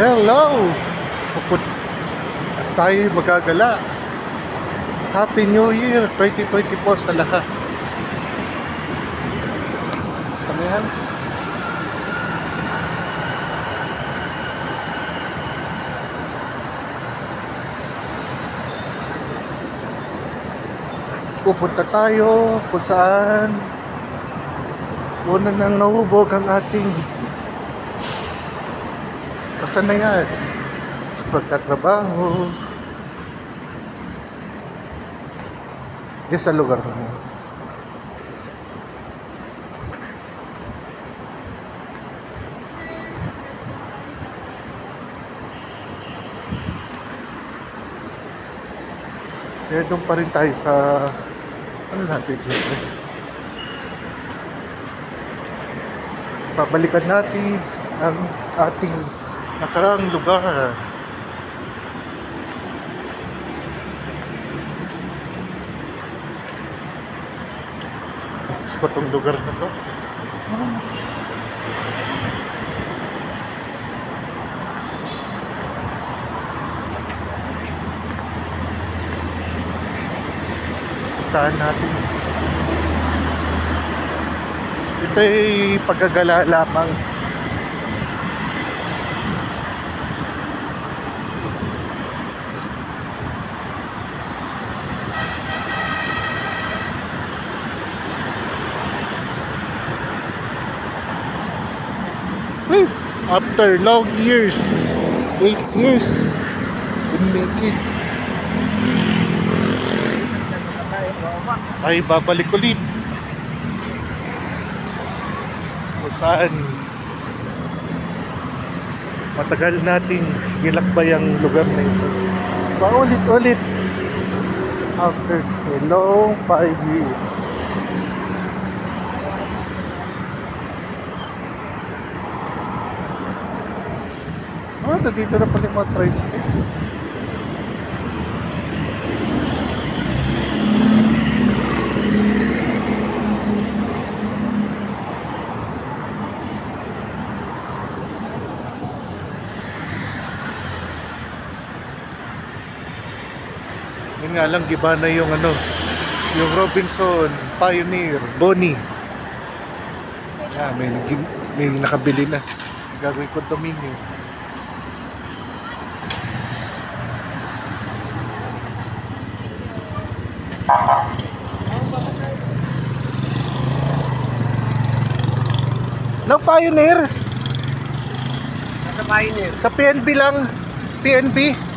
Hello! Puput tayo magagala. Happy New Year 2024 sa lahat. Samihan? Pupunta tayo kung saan una nang nahubog ang ating kasanayan sa pagtatrabaho diyan sa lugar yun. Kaya doon pa rin tayo sa ano natin dito. Babalikan natin ang ating nakaraang lugar. Gusto ko tong lugar na to. Puntahan natin. Ito ay paggagala lamang. After long years, 8 years, in making. ay babalik ulit. Kung saan matagal nating gilakbay ang lugar na ito. Paulit-ulit after a long 5 years Oh, nandito na pala yung mga tricycle. Nga lang, giba na yung ano, yung Robinson, Pioneer, Bonnie. Ah, may, may nakabili na. Gagawin condominium. No Pioneer? Nasa Pioneer. Sa PNB lang. PNB.